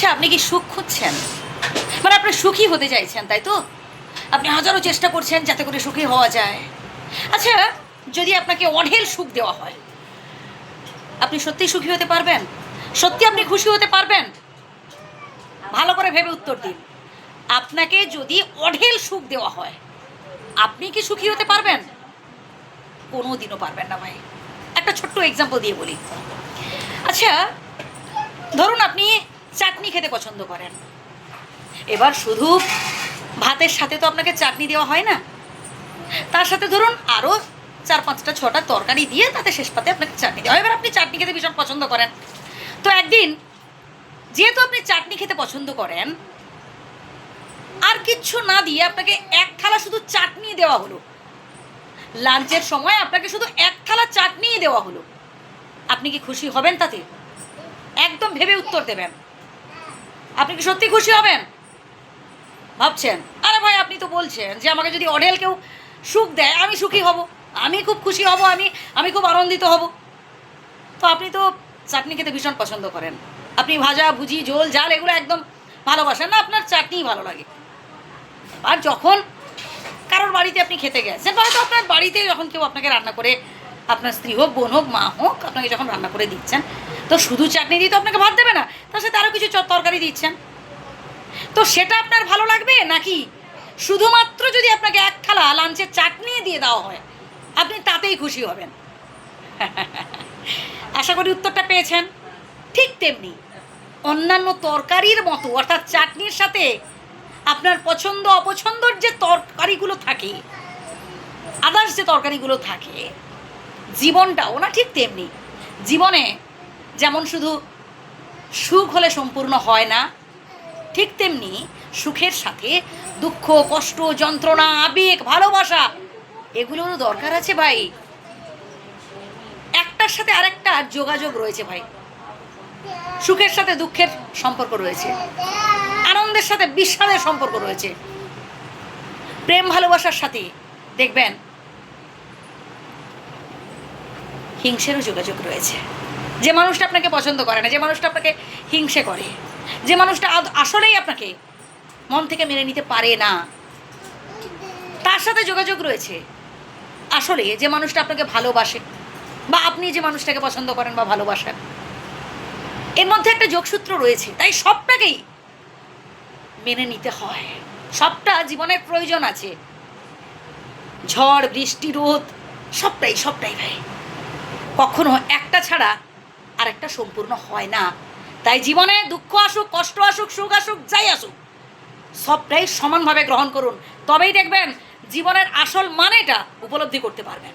আচ্ছা আপনি কি সুখ খুঁজছেন? মানে আপনি সুখী হতে চাইছেন, তাই তো? আপনি হাজারো চেষ্টা করছেন যাতে করে সুখী হওয়া যায়। আচ্ছা যদি আপনাকে অঢেল সুখ দেওয়া হয়, আপনি সত্যি সুখী হতে পারবেন? সত্যি আপনি খুশি হতে পারবেন? ভালো করে ভেবে উত্তর দিন। আপনাকে যদি অঢেল সুখ দেওয়া হয়, আপনি কি সুখী হতে পারবেন? কোনো দিনও পারবেন না ভাই। একটা ছোট্ট এক্সাম্পল দিয়ে বলি। আচ্ছা ধরুন আপনি চাটনি খেতে পছন্দ করেন। এবার শুধু ভাতের সাথে তো আপনাকে চাটনি দেওয়া হয় না। তার সাথে ধরুন আরও চার, পাঁচটা, ছটা তরকারি দিয়ে তাতে শেষ পাতে আপনাকে চাটনি দেওয়া হয়। এবার আপনি চাটনি খেতে ভীষণ পছন্দ করেন। তো একদিন যেহেতু আপনি চাটনি খেতে পছন্দ করেন, আর কিচ্ছু না দিয়ে আপনাকে এক থালা শুধু চাটনি দেওয়া হলো। লাঞ্চের সময় আপনাকে শুধু এক থালা চাটনিই দেওয়া হলো। আপনি কি খুশি হবেন তাতে? একদম ভেবে উত্তর দেবেন। আপনি কি সত্যি খুশি হবেন? ভাবছেন? আরে ভাই, আপনি তো বলছেন যে আমাকে যদি অডেল কেউ সুখ দেয়, আমি সুখী হব। আমি খুব খুশি হব, আমি আমি খুব আনন্দিত হব। তো আপনি তো চাটনি খেতে ভীষণ পছন্দ করেন। আপনি ভাজা, ভুজি, ঝোল জাল এগুলো একদম ভালোবাসেন না, আপনার চাটনিই ভালো লাগে। আর যখন কারোর বাড়িতে আপনি খেতে গেছেন, হয়তো আপনার বাড়িতে যখন কেউ আপনাকে রান্না করে আপনার স্ত্রী হোক, বোন হোক, মা হোক, আপনাকে যখন রান্না করে দিচ্ছেন, তো শুধু চাটনি দিয়ে তো আপনাকে ভাত দেবে না, তার সাথে আরও কিছু তরকারি দিচ্ছেন। তো সেটা আপনার ভালো লাগবে নাকি? শুধুমাত্র যদি আপনাকে এক থালা লাঞ্চের চাটনি দিয়ে দেওয়া হয়, আপনি তাতেই খুশি হবেন। আশা করি উত্তরটা পেয়েছেন। ঠিক তেমনি অন্যান্য তরকারির মতো, অর্থাৎ চাটনির সাথে আপনার পছন্দ অপছন্দর যে তরকারিগুলো থাকে আদার্স যে তরকারিগুলো থাকে জীবনটাও না ঠিক তেমনি। জীবনে যেমন শুধু সুখ হলে সম্পূর্ণ হয় না, ঠিক তেমনি সুখের সাথে দুঃখ, কষ্ট, যন্ত্রণা, আবেগ, ভালোবাসা, এগুলোরও দরকার আছে ভাই। একটার সাথে আরেকটা যোগাযোগ রয়েছে ভাই। সুখের সাথে দুঃখের সম্পর্ক রয়েছে। আনন্দের সাথে বিষাদের সম্পর্ক রয়েছে। প্রেম ভালোবাসার সাথে, দেখবেন হিংসেরও যোগাযোগ রয়েছে। যে মানুষটা আপনাকে পছন্দ করে না, যে মানুষটা আপনাকে হিংসে করে, যে মানুষটা আসলেই আপনাকে মন থেকে মেনে নিতে পারে না, তার সাথে যোগাযোগ রয়েছে। আসলে যে মানুষটা আপনাকে ভালোবাসে বা আপনি যে মানুষটাকে পছন্দ করেন বা ভালোবাসেন, এর মধ্যে একটা যোগসূত্র রয়েছে, তাই সবটাকেই মেনে নিতে হয়। সবটা জীবনের প্রয়োজন আছে। ঝড়, বৃষ্টি, রোদ, সবটাই সবটাই ভাই। কখনো একটা ছাড়া আরেকটা সম্পূর্ণ হয় না। তাই জীবনে দুঃখ আসুক, কষ্ট আসুক, সুখ আসুক, যাই আসুক, সবটাই সমানভাবে গ্রহণ করুন। তবেই দেখবেন জীবনের আসল মানেটা উপলব্ধি করতে পারবেন।